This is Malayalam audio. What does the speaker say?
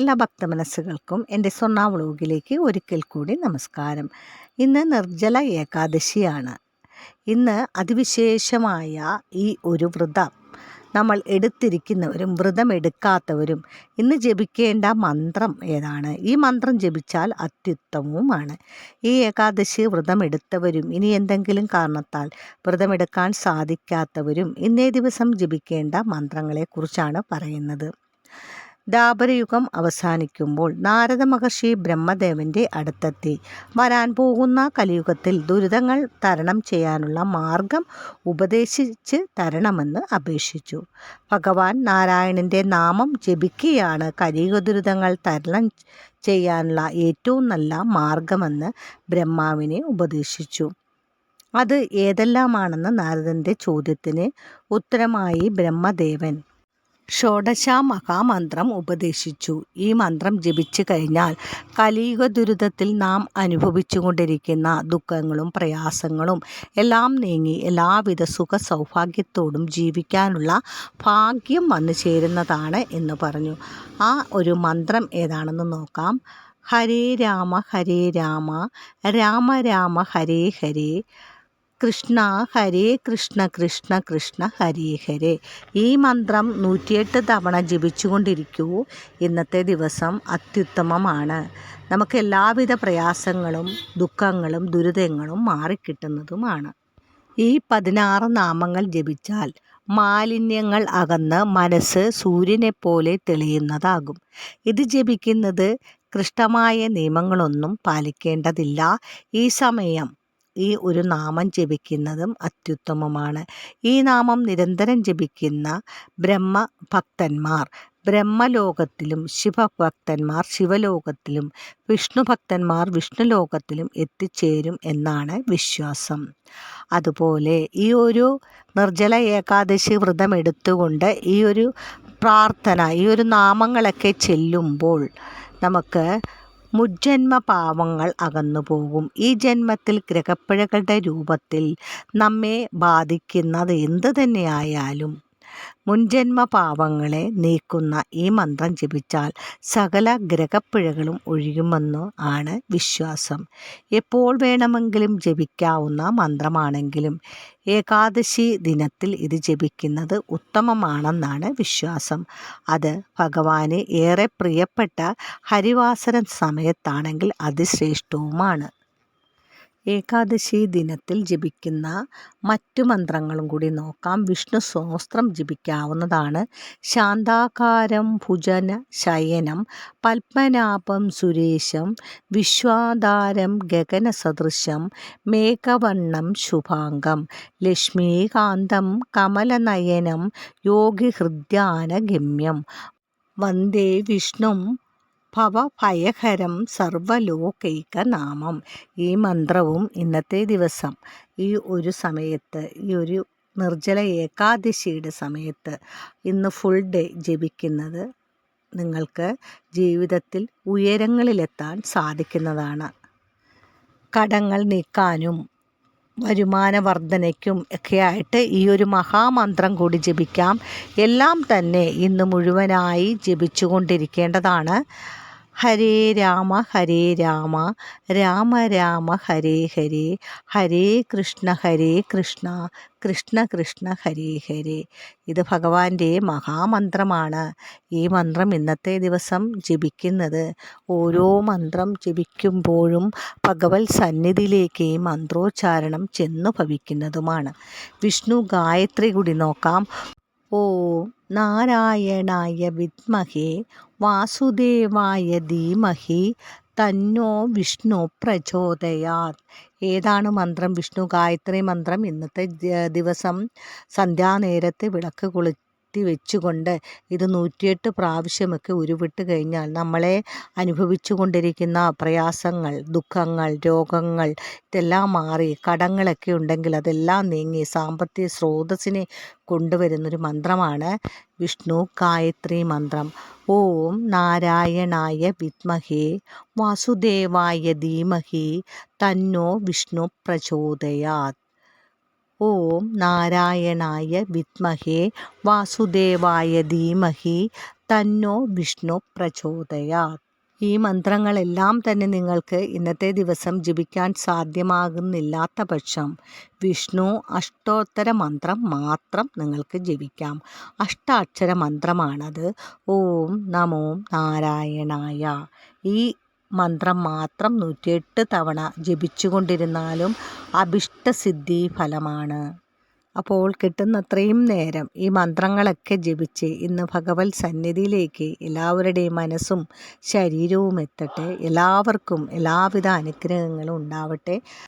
എല്ലാ ഭക്തമനസ്സുകൾക്കും എന്റെ സ്വർണ വ്ളോഗിലേക്ക് ഒരിക്കൽ കൂടി നമസ്കാരം. ഇന്ന് നിർജല ഏകാദശിയാണ്. ഇന്ന് അതിവിശേഷമായ ഈ ഒരു വ്രതം നമ്മൾ എടുത്തിരിക്കുന്നവരും വ്രതം എടുക്കാത്തവരും ഇന്ന് ജപിക്കേണ്ട മന്ത്രം ഏതാണ്? ഈ മന്ത്രം ജപിച്ചാൽ അത്യുത്തമവുമാണ്. ഈ ഏകാദശി വ്രതം എടുത്തവരും ഇനി എന്തെങ്കിലും കാരണത്താൽ വ്രതമെടുക്കാൻ സാധിക്കാത്തവരും ഇന്നേ ദിവസം ജപിക്കേണ്ട മന്ത്രങ്ങളെക്കുറിച്ചാണ് പറയുന്നത്. ദ്വാപരയുഗം അവസാനിക്കുമ്പോൾ നാരദ മഹർഷി ബ്രഹ്മദേവന്റെ അടുത്തെത്തി. വരാൻ പോകുന്ന കലിയുഗത്തിൽ ദുരിതങ്ങൾ തരണം ചെയ്യാനുള്ള മാർഗം ഉപദേശിച്ച് തരണമെന്ന് അപേക്ഷിച്ചു. ഭഗവാൻ നാരായണന്റെ നാമം ജപിക്കുകയാണ് കലിയുഗ ദുരിതങ്ങൾ തരണം ചെയ്യാനുള്ള ഏറ്റവും നല്ല മാർഗമെന്ന് ബ്രഹ്മാവിനെ ഉപദേശിച്ചു. അത് ഏതെല്ലാമാണെന്ന് നാരദന്റെ ചോദ്യത്തിന് ഉത്തരമായി ബ്രഹ്മദേവൻ ഷോഡശ മഹാമന്ത്രം ഉപദേശിച്ചു. ഈ മന്ത്രം ജപിച്ചു കഴിഞ്ഞാൽ കലിയുഗ ദുരിതത്തിൽ നാം അനുഭവിച്ചുകൊണ്ടിരിക്കുന്ന ദുഃഖങ്ങളും പ്രയാസങ്ങളും എല്ലാം നീങ്ങി എല്ലാവിധ സുഖ സൗഭാഗ്യത്തോടും ജീവിക്കാനുള്ള ഭാഗ്യം വന്നു ചേരുന്നതാണ് എന്ന് പറഞ്ഞു. ആ ഒരു മന്ത്രം ഏതാണെന്ന് നോക്കാം. ഹരേ രാമ ഹരേ രാമ രാമ രാമ ഹരേ ഹരേ. കൃഷ്ണ ഹരേ കൃഷ്ണ കൃഷ്ണ കൃഷ്ണ ഹരേ ഹരേ. ഈ മന്ത്രം നൂറ്റിയെട്ട് തവണ ജപിച്ചുകൊണ്ടിരിക്കൂ. ഇന്നത്തെ ദിവസം അത്യുത്തമമാണ്. നമുക്ക് എല്ലാവിധ പ്രയാസങ്ങളും ദുഃഖങ്ങളും ദുരിതങ്ങളും മാറിക്കിട്ടുന്നതുമാണ്. ഈ പതിനാറ് നാമങ്ങൾ ജപിച്ചാൽ മാലിന്യങ്ങൾ അകന്ന് മനസ്സ് സൂര്യനെപ്പോലെ തെളിയുന്നതാകും. ഇത് ജപിക്കുന്നത് കൃഷ്ടമായ നിയമങ്ങളൊന്നും പാലിക്കേണ്ടതില്ല. ഈ സമയം ഈ ഒരു നാമം ജപിക്കുന്നതും അത്യുത്തമമാണ്. ഈ നാമം നിരന്തരം ജപിക്കുന്ന ബ്രഹ്മ ബ്രഹ്മഭക്തന്മാർ ബ്രഹ്മലോകത്തിലും ശിവഭക്തന്മാർ ശിവലോകത്തിലും വിഷ്ണു ഭക്തന്മാർ വിഷ്ണുലോകത്തിലും എത്തിച്ചേരും എന്നാണ് വിശ്വാസം. അതുപോലെ ഈ ഒരു നിർജല ഏകാദശി വ്രതം എടുത്തുകൊണ്ട് ഈ ഒരു പ്രാർത്ഥന ഈ ഒരു നാമങ്ങളൊക്കെ ചെല്ലുമ്പോൾ നമുക്ക് മുജ്ജന്മ പാവങ്ങൾ അകന്നു പോകും ഈ ജന്മത്തിൽ ഗ്രഹപ്പിഴകളുടെ രൂപത്തിൽ നമ്മെ ബാധിക്കുന്നത് എന്തു തന്നെയായാലും മുൻജന്മ പാപങ്ങളെ നീക്കുന്ന ഈ മന്ത്രം ജപിച്ചാൽ സകല ഗ്രഹപ്പിഴകളും ഒഴിയുമെന്ന് ആണ് വിശ്വാസം. എപ്പോൾ വേണമെങ്കിലും ജപിക്കാവുന്ന മന്ത്രമാണെങ്കിലും ഏകാദശി ദിനത്തിൽ ഇത് ജപിക്കുന്നത് ഉത്തമമാണെന്നാണ് വിശ്വാസം. അത് ഭഗവാന് ഏറെ പ്രിയപ്പെട്ട ഹരിവാസര സമയത്താണെങ്കിൽ അതിശ്രേഷ്ഠവുമാണ്. ഏകാദശി ദിനത്തിൽ ജപിക്കുന്ന മറ്റു മന്ത്രങ്ങളും കൂടി നോക്കാം. വിഷ്ണു സഹസ്രം ജപിക്കാവുന്നതാണ്. ശാന്താകാരം ഭുജന ശയനം പത്മനാഭം സുരേശം വിശ്വാധാരം ഗഗനസദൃശം മേഘവണ്ണം ശുഭാംഗം ലക്ഷ്മീകാന്തം കമലനയനം യോഗി ഹൃദ്യാനഗമ്യം. വന്ദേ വിഷ്ണും ഭവഭയഹരം സർവലോകൈകനാമം. ഈ മന്ത്രവും ഇന്നത്തെ ദിവസം. ഈ ഒരു സമയത്ത് ഈ ഒരു നിർജല ഏകാദശിയുടെ സമയത്ത് ഇന്ന് ഫുൾ ഡേ ജപിക്കുന്നത് നിങ്ങൾക്ക് ജീവിതത്തിൽ ഉയരങ്ങളിലെത്താൻ സാധിക്കുന്നതാണ്. കടങ്ങൾ നീക്കാനും വരുമാന വർധനയ്ക്കും ഒക്കെയായിട്ട് ഈ ഒരു മഹാമന്ത്രം കൂടി ജപിക്കാം. എല്ലാം തന്നെ ഇന്ന് മുഴുവനായി ജപിച്ചുകൊണ്ടിരിക്കേണ്ടതാണ്. ഹരേ രാമ ഹരേ രാമ രാമ രാമ ഹരേ ഹരേ ഹരേ കൃഷ്ണ ഹരേ കൃഷ്ണ കൃഷ്ണ കൃഷ്ണ ഹരേ ഹരേ. ഇത് ഭഗവാന്റെ മഹാമന്ത്രമാണ്. ഈ മന്ത്രം ഇന്നത്തെ ദിവസം ജപിക്കുന്നത്. ഓരോ മന്ത്രം ജപിക്കുമ്പോഴും ഭഗവത് സന്നിധിയിലേക്ക് മന്ത്രോച്ചാരണം ചെന്നു ഭവിക്കുന്നതുമാണ്. വിഷ്ണു ഗായത്രി കൂടി നോക്കാം. ഓം നാരായണായ വിദ്മഹേ വാസുദേവായ ധീമഹി തന്നോ വിഷ്ണു പ്രചോദയാത്. ഏതാണ് മന്ത്രം? വിഷ്ണു ഗായത്രി മന്ത്രം. ഇന്നത്തെ ദിവസം സന്ധ്യാനേരത്ത് വിളക്ക് കൊളി വെച്ചുകൊണ്ട് ഇത് നൂറ്റിയെട്ട് പ്രാവശ്യമൊക്കെ ഉരുവിട്ട് കഴിഞ്ഞാൽ നമ്മളെ അനുഭവിച്ചു കൊണ്ടിരിക്കുന്ന പ്രയാസങ്ങൾ ദുഃഖങ്ങൾ രോഗങ്ങൾ ഇതെല്ലാം മാറി കടങ്ങളൊക്കെ ഉണ്ടെങ്കിൽ അതെല്ലാം നീങ്ങി സാമ്പത്തിക സ്രോതസ്സിനെ കൊണ്ടുവരുന്നൊരു മന്ത്രമാണ് വിഷ്ണു ഗായത്രി മന്ത്രം. ഓം നാരായണായ വിദ്മഹേ വാസുദേവായ ധീമഹി തന്നോ വിഷ്ണു പ്രചോദയാത്. ഓം നാരായണായ വിത്മഹേ വാസുദേവായ ധീമഹി തന്നോ വിഷ്ണു പ്രചോദയാത്. ഈ മന്ത്രങ്ങളെല്ലാം തന്നെ നിങ്ങൾക്ക് ഇന്നത്തെ ദിവസം ജപിക്കാൻ സാധ്യമാകുന്നില്ലാത്ത പക്ഷം വിഷ്ണു അഷ്ടോത്തര മന്ത്രം മാത്രം നിങ്ങൾക്ക് ജപിക്കാം. അഷ്ടാക്ഷര മന്ത്രമാണത്. ഓം നമോ നാരായണായ. ഈ മന്ത്രം മാത്രം നൂറ്റിയെട്ട് തവണ ജപിച്ചുകൊണ്ടിരുന്നാലും അഭിഷ്ടസിദ്ധി ഫലമാണ്. അപ്പോൾ കിട്ടുന്നത്രയും നേരം ഈ മന്ത്രങ്ങളൊക്കെ ജപിച്ച് ഇന്ന് ഭഗവത് സന്നിധിയിലേക്ക് എല്ലാവരുടെയും മനസ്സും ശരീരവും എത്തട്ടെ. എല്ലാവർക്കും എല്ലാവിധ അനുഗ്രഹങ്ങളും ഉണ്ടാവട്ടെ.